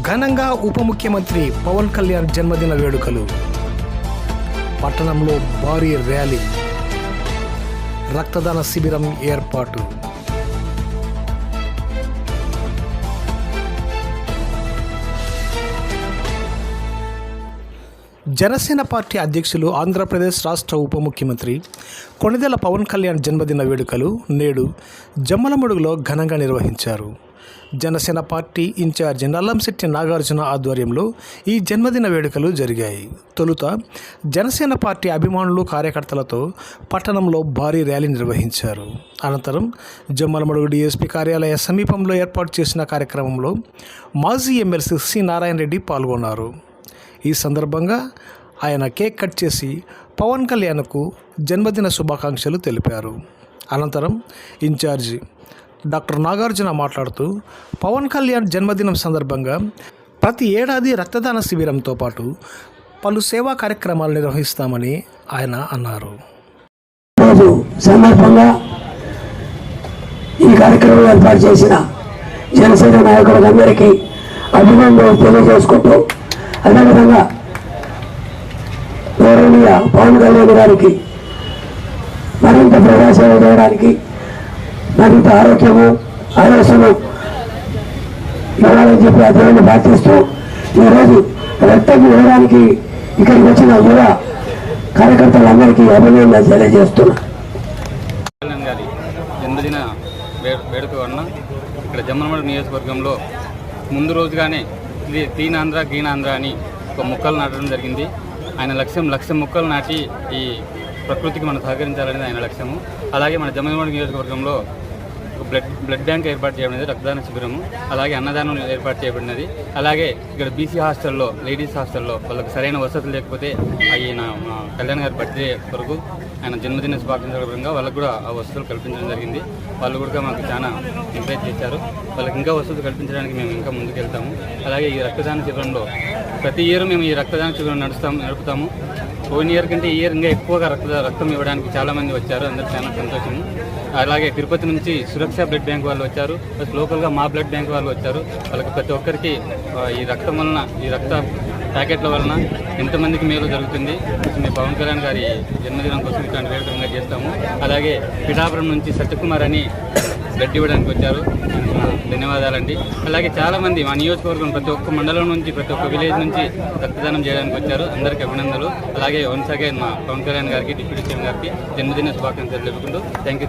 ఘనంగా ఉప ముఖ్యమంత్రి పవన్ కళ్యాణ్ జన్మదిన వేడుకలు. పట్టణంలో భారీ ర్యాలీ. రక్తదాన శిబిరం ఏర్పాటు. జనసేన పార్టీ అధ్యక్షులు ఆంధ్రప్రదేశ్ రాష్ట్ర ఉప ముఖ్యమంత్రి కొణిదెల పవన్ కళ్యాణ్ జన్మదిన వేడుకలు నేడు జమ్మలమడుగులో ఘనంగా నిర్వహించారు. జనసేన పార్టీ ఇన్ఛార్జి నల్లంశెట్టి నాగార్జున ఆధ్వర్యంలో ఈ జన్మదిన వేడుకలు జరిగాయి. తొలుత జనసేన పార్టీ అభిమానులు కార్యకర్తలతో పట్టణంలో భారీ ర్యాలీ నిర్వహించారు. అనంతరం జమ్మలమడుగు డీఎస్పీ కార్యాలయ సమీపంలో ఏర్పాటు చేసిన కార్యక్రమంలో మాజీ ఎమ్మెల్సీ సి. నారాయణ రెడ్డి పాల్గొన్నారు. ఈ సందర్భంగా ఆయన కేక్ కట్ చేసి పవన్ కళ్యాణ్కు జన్మదిన శుభాకాంక్షలు తెలిపారు. అనంతరం ఇన్ఛార్జి డాక్టర్ నాగార్జున మాట్లాడుతూ పవన్ కళ్యాణ్ జన్మదినం సందర్భంగా ప్రతి ఏడాది రక్తదాన శిబిరంతో పాటు పలు సేవా కార్యక్రమాలు నిర్వహిస్తామని ఆయన అన్నారు. సందర్భంగా ఈ కార్యక్రమం ఏర్పాటు చేసిన జనసేన నాయకులందరికీ అభినందనలు తెలియజేసుకుంటూ అదేవిధంగా గౌరవనీయ పవన్ కళ్యాణ్ గారికి మరింత ప్రజాసేవ చేయడానికి మరింత ఆరోగ్యము ఆరోగ్యము ఇవ్వాలని చెప్పి అధ్యయనం ప్రార్థిస్తూ ఈరోజు రక్తం ఇవ్వడానికి ఇక్కడికి వచ్చిన యువ కార్యకర్తలందరికీ అభినందన తెలియజేస్తున్నా. గారి జన్మదిన వేడుక వలన ఇక్కడ జమ్మనమడ నియోజకవర్గంలో ముందు రోజుగానే క్లీ- క్లీన్ ఆంధ్ర గ్రీన్ ఆంధ్ర అని ఒక మొక్కలు నాటడం జరిగింది. ఆయన లక్ష్యం లక్ష మొక్కలు నాటి ఈ ప్రకృతికి మనం సహకరించాలనేది ఆయన లక్ష్యము. అలాగే మన జమ్మలమడు నియోజకవర్గంలో ఒక బ్లడ్ బ్లడ్ బ్యాంక్ ఏర్పాటు చేయబడినది రక్తదాన శిబిరము. అలాగే అన్నదానం ఏర్పాటు చేయబడినది. అలాగే ఇక్కడ బీసీ హాస్టల్లో లేడీస్ హాస్టల్లో వాళ్ళకి సరైన వసతులు లేకపోతే ఆయన మా కళ్యాణ్ గారి బర్త్డే కొరకు ఆయన జన్మదిన శుభాకాంక్షలుగా వాళ్ళకు కూడా ఆ వసతులు కల్పించడం జరిగింది. వాళ్ళు కూడా మాకు చాలా ఎంకరేజ్ చేశారు. వాళ్ళకి ఇంకా వసతులు కల్పించడానికి మేము ఇంకా ముందుకు వెళ్తాము అలాగే ఈ రక్తదాన శిబిరంలో ప్రతి ఇయర్ మేము ఈ రక్తదాన శిబిరం నడుస్తాము నడుపుతాము. పోయిన ఇయర్ కంటే ఈ ఇయర్ ఇంకా ఎక్కువగా రక్త రక్తం ఇవ్వడానికి చాలామంది వచ్చారు. అందరూ చాలా సంతోషము అలాగే తిరుపతి నుంచి సురక్ష బ్లడ్ బ్యాంక్ వాళ్ళు వచ్చారు. ప్లస్ లోకల్గా మా బ్లడ్ బ్యాంక్ వాళ్ళు వచ్చారు. వాళ్ళకి ప్రతి ఒక్కరికి ఈ రక్తం వలన ఈ రక్త ప్యాకెట్ల వలన ఎంతమందికి మేలు జరుగుతుంది? మేము పవన్ కళ్యాణ్ గారి జన్మదినం కోసం ఇట్లాంటి కార్యక్రమంగా చేస్తాము. అలాగే పిఠాపురం నుంచి సత్యకుమార్ అని గడ్డి ఇవ్వడానికి వచ్చారు. ధన్యవాదాలండి. అలాగే చాలా మంది మా నియోజకవర్గం ప్రతి ఒక్క మండలం నుంచి ప్రతి ఒక్క విలేజ్ నుంచి రక్తదానం చేయడానికి వచ్చారు. అందరికీ అభినందనలు. అలాగే వన్స్ అగైన్ మా పవన్ కళ్యాణ్ గారికి డిప్యూటీ సీఎం గారికి జన్మదిన శుభాకాంక్షలు తెలుపుకుంటూ థ్యాంక్ యూ